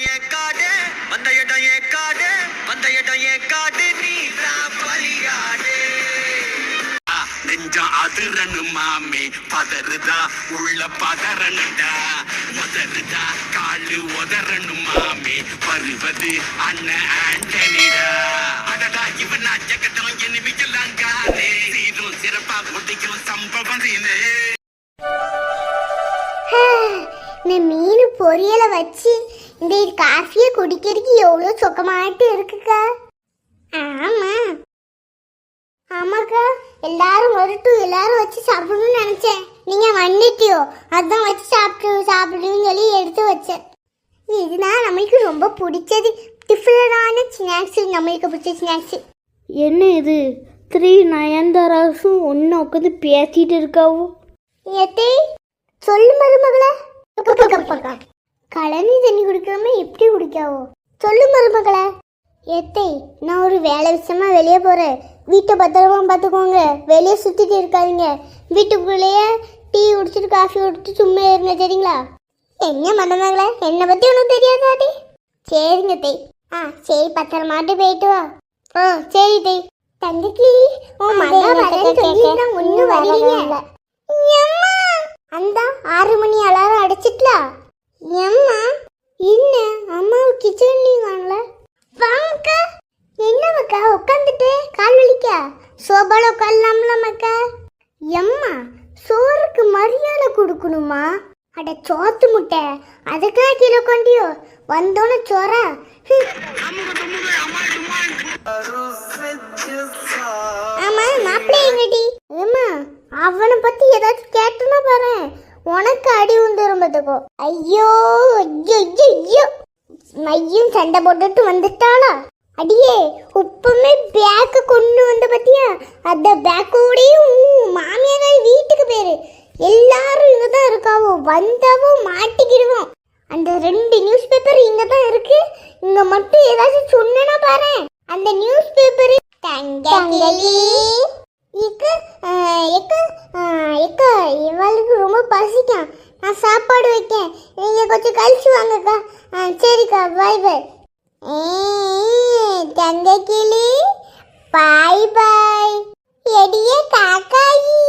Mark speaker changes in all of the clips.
Speaker 1: இடம் ஏன் காடு வந்த இடம் ஏன் காடு வந்த இடம் ஏன் காடு நீ தான் பலியாடு
Speaker 2: நெஞ்சம் அதிரனு மாமே பதறுதா உள்ள பதறனுடா. உதறுதா காலு உதறனு மாமே வருவது அண்ணன் ஆண்டனிடா. அடடா இவனா ஜகத்தம் எனிமிக்கலாம் காணே. சீரும் சிறப்பா முடிக்கும் சம்பவம் இது
Speaker 3: மீன் பொரியலை வச்சு இந்த காஃபியை குடிக்கிறதுக்கு எவ்வளோ சொக்கமாட்டு இருக்குக்கா? ஆமா. ஆமாக்கா எல்லாரும் வரட்டும் எல்லாரும் வச்சு சாப்பிடணும்னு நினைச்சேன். நீங்க வந்துட்டியோ அதான் வச்சு சாப்பிட்டு சாப்பிடுன்னு சொல்லி எடுத்து வச்சேன். இதுதான் நம்மளுக்கு ரொம்ப பிடிச்சது. டிஃப்ரெண்டான ஸ்நாக்ஸ் நம்மளுக்கு பிடிச்ச ஸ்நாக்ஸ்
Speaker 4: என்ன இது? த்ரீ நயன்தாராஸும் ஒன்று உட்காந்து பேசிட்டு இருக்காவோ?
Speaker 3: எத்தே சொல்லு மருமகளே. கழனி தண்ணி குடிக்காம எப்படி குடிக்காவோ? சொல்லு மருமகளே. எத்தை நான் ஒரு வேலை விஷயமா வெளியே போறேன். வீட்டை பத்திரமா பார்த்துக்கோங்க. வெளியே சுத்திட்டு இருக்காதீங்க. வீட்டுக்குள்ளேயே டீ குடிச்சிட்டு காஃபி குடிச்சிட்டு சும்மா இருங்க சரிங்களா? என்ன மருமகளே? என்னை பத்தி உனக்கு தெரியாதாடி சரிங்க தே ஆ சரி பத்திரமாட்டு போயிட்டு வா. ஆ சரி தே தங்கச்சி உன் மகன் ஒன்றும் வரலையே அந்த ஆறு மணி அலாரம் அடிச்சிட்டலா? எம்மா என்ன? அம்மா கிச்சன் நீ வாங்கக்கா. என்னவக்கா உட்காந்துட்டு கால் வலிக்கா? சோபால உட்காரலாம்ல எம்மா சோறுக்கு மரியாதை கொடுக்கணுமா? அட சோத்து முட்டை. அதுக்கெல்லாம் கீழே கொண்டியோ வந்தோன்னு சோறா? ஆமா மாப்பிள்ளை எங்கடி? ஏமா அவனை பத்தி ஏதாச்சும் கேட்டுனா பாரு உனக்கு அடி வந்துரும் பார்த்துக்கோ. ஐயோ ஐயோ ஐயோ ஐயோ. மையும் சண்டை போட்டுட்டு வந்துட்டாளா? அடியே உப்புமே பேக்கு கொண்டு வந்த பத்தியா? அந்த பேக்கோடையும் மாமியார் வீட்டுக்கு பேரு எல்லாரும் இங்க தான் இருக்காவோ வந்தவோ மாட்டிக்கிடுவோம். அந்த ரெண்டு நியூஸ் பேப்பர் இங்க தான் இருக்கு. இங்க மட்டும் ஏதாச்சும் சொன்னா பாரு அந்த நியூஸ் பேப்பர் இக்க எக்க எக்க இவளுக்கு ரொம்ப பசிக்கும் நான் சாப்பாடு வைக்கேன். நீங்கள் கொஞ்சம் கழிச்சு வாங்கக்கா. ஆ, சரிக்கா. பாய் பாய் தங்க கிளி பாய் பாய் எடிய காக்காயி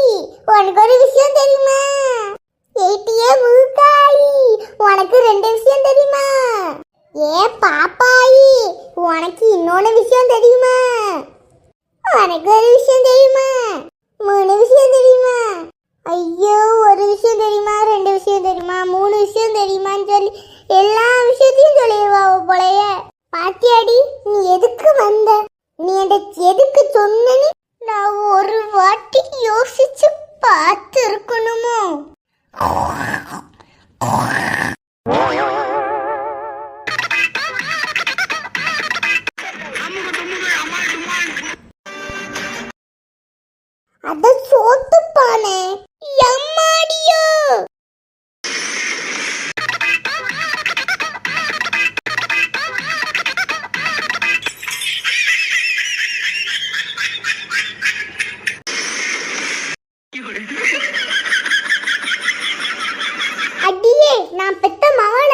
Speaker 3: அடியே நான் பெத்த மவள.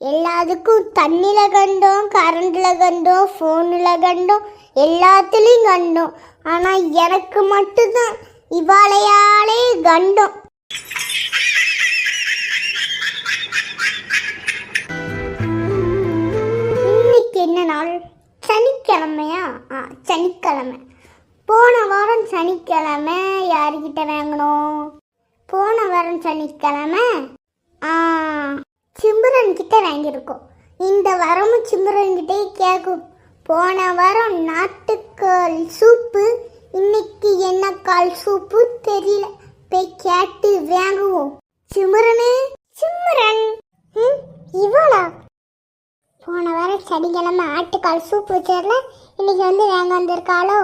Speaker 3: எல்லாத்துக்கும் தண்ணில கண்டோம் கரண்ட்ல கண்டோம் ஃபோனில் கண்டோம் எல்லாத்துலேயும் கண்டோம். ஆனால் எனக்கு மட்டும்தான் இவாளையாலே கண்டோம். இன்னைக்கு என்ன நாள்? சனிக்கிழமையா? ஆ சனிக்கிழமை. போன வாரம் சனிக்கிழமை யாருக்கிட்ட வாங்கணும் போன வாரம் சனிக்கிழமை சிம்ரன் கிட்ட வாங்கியிருக்கோம். இந்த வாரமும் சிம்ரன் கிட்டே கேட்கும். போன வாரம் நாட்டுக்கால் சூப்பு இன்னைக்கு என்ன கால் சூப்பு தெரியல. போய் கேட்டு வாங்குவோம். சிம்ரனே சிம்ரன் இவ்வளோ இவளா? போன வாரம் சனிக்கிழமை ஆட்டுக்கால் சூப் வச்சிடல இன்னைக்கு வந்து வாங்க வந்திருக்காளோ?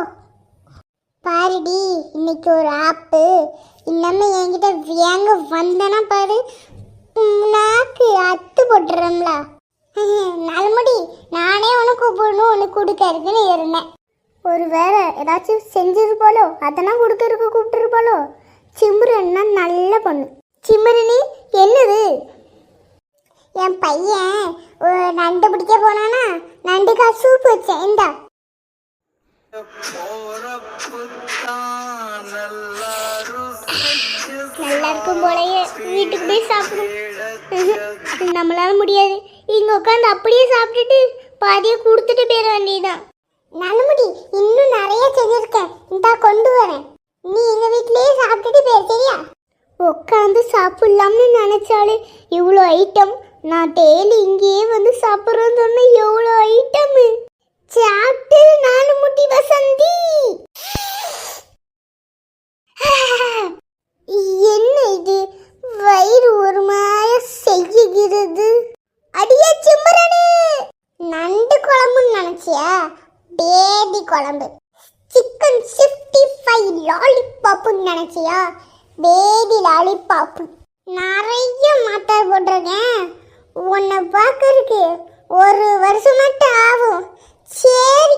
Speaker 3: பாருடி இன்னைக்கு ஒரு ஆப்பு. இல்லாம என்கிட்ட வேங்க வந்தனா பாரு. நாக்கு அத்து போட்டுறோம்ல. நல்முடி நானே உனக்கு கூப்பிடணும் உனக்கு கொடுக்கறதுன்னு இருந்தேன். ஒரு வேளை ஏதாச்சும் செஞ்சிருப்பாளோ அதெல்லாம் கொடுக்கறதுக்கு கூப்பிட்டுருப்பாளோ என்ன நல்ல பொண்ணு. சிம்ரனி என்னது? என் பையன் நண்டு பிடிக்க போனானா நண்டுக்கா சூப் வச்சேன் இந்தா. எல்லாருக்கும் போலயே வீட்டுக்கு போய் சாப்பிடும். நம்மளால முடியாது. இங்க உட்காந்து அப்படியே சாப்பிட்டுட்டு பாதியை கொடுத்துட்டு போயிட வேண்டியதுதான். நலமுடி இன்னும் நிறைய செஞ்சிருக்கேன் இந்தா கொண்டு வரேன். நீ எங்க வீட்லயே சாப்பிட்டுட்டு போயிரு சரியா? உட்காந்து சாப்பிடலாம்னு நினைச்சாலே இவ்வளோ ஐட்டம் நான் டெய்லி இங்கேயே வந்து சாப்பிட்றேன்னு சொன்ன எவ்வளோ ஐட்டம் சாப்பிட்டு நாலு முட்டி வசந்தி என்ன இது வயிறு ஒரு மாதிரி செய்யுகிறது அடியே சிம்மரனே நண்டு குழம்புன்னு நினைச்சியா பேபி குழம்பு. சிக்கன் சிக்ஸ்டி ஃபைவ் லாலிபாப்புன்னு நினச்சியா? Baby lollipop. நிறைய மாத்தா போட்டிருக்கேன். உன்னை பார்க்கறதுக்கு ஒரு வருஷம் மட்டும் ஆகும். சரி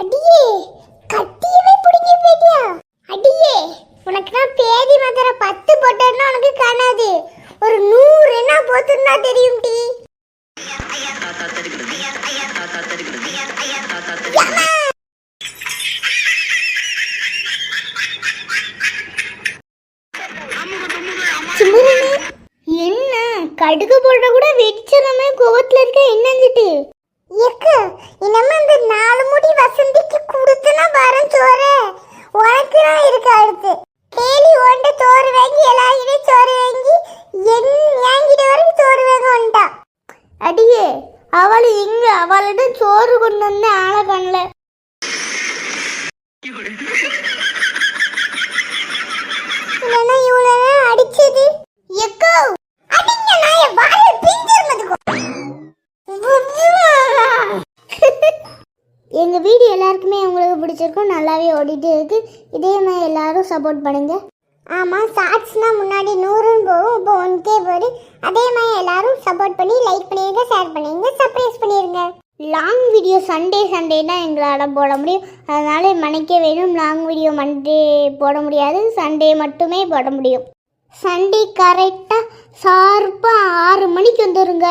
Speaker 3: அடியே கத்தியவே பிடிங்கி போயிட்டியா அடியே உனக்கு நான் பேதி மாத்திர பத்து போட்டேன்னா உனக்கு காணாது. ஒரு நூறு என்ன போத்துன்னா தெரியும் டி. என்ன கடுகு போடுற கூட வெடிச்சலாமே கோவத்துல இருக்க என்னஞ்சிட்டு? எக்கு இனிமே அந்த நாலு முடி வசந்திக்கு கொடுத்தனா வரம் சோறு உனக்கு தான் இருக்கு அடுத்து கேலி ஓண்ட சோறு வாங்கி எல்லாருக்கிட்டே சோறு வாங்கி என் என்கிட்ட வரைக்கும் சோறு வாங்க வந்துட்டா அடியே அவள் எங்க அவளிடம் சோறு கொண்டு வந்து ஆளை காணல இல்லைன்னா இவ்வளோ நேரம் அடிச்சது எக்கோ அடிங்க நாய வாய பிஞ்சிருந்ததுக்கோ எங்க வீடியோ எல்லாருக்குமே உங்களுக்கு பிடிச்சிருக்கும் நல்லாவே ஓடிட்டு இருக்கு. இதே மாதிரி எல்லாரும் சப்போர்ட் பண்ணுங்க. ஆமாம் ஷார்ட்ஸ்னா முன்னாடி நூறுன்னு போகும். இப்போ ஒன் கே போகுது. அதே மாதிரி எல்லாரும் சப்போர்ட் பண்ணி லைக் பண்ணிடுங்க ஷேர் பண்ணிடுங்க சர்ப்ரைஸ் பண்ணிடுங்க லாங் வீடியோ சண்டே சண்டே தான் எங்களால் போட முடியும். அதனால் மணிக்கே வேணும். லாங் வீடியோ மண்டே போட முடியாது. சண்டே மட்டுமே போட முடியும். சண்டே கரெக்டாக ஷார்ப்பாக ஆறு மணிக்கு வந்துடும்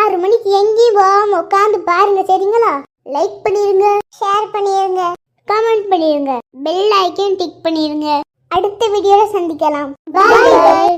Speaker 3: ஆறு மணிக்கு எங்கேயும் போகாமல் உட்காந்து பாருங்க சரிங்களா? லைக் பண்ணிருங்க ஷேர் பண்ணிருங்க கமெண்ட் பண்ணிருங்க பெல் ஐக்கன் டிக் பண்ணிருங்க. அடுத்த வீடியோல சந்திக்கலாம். பாய்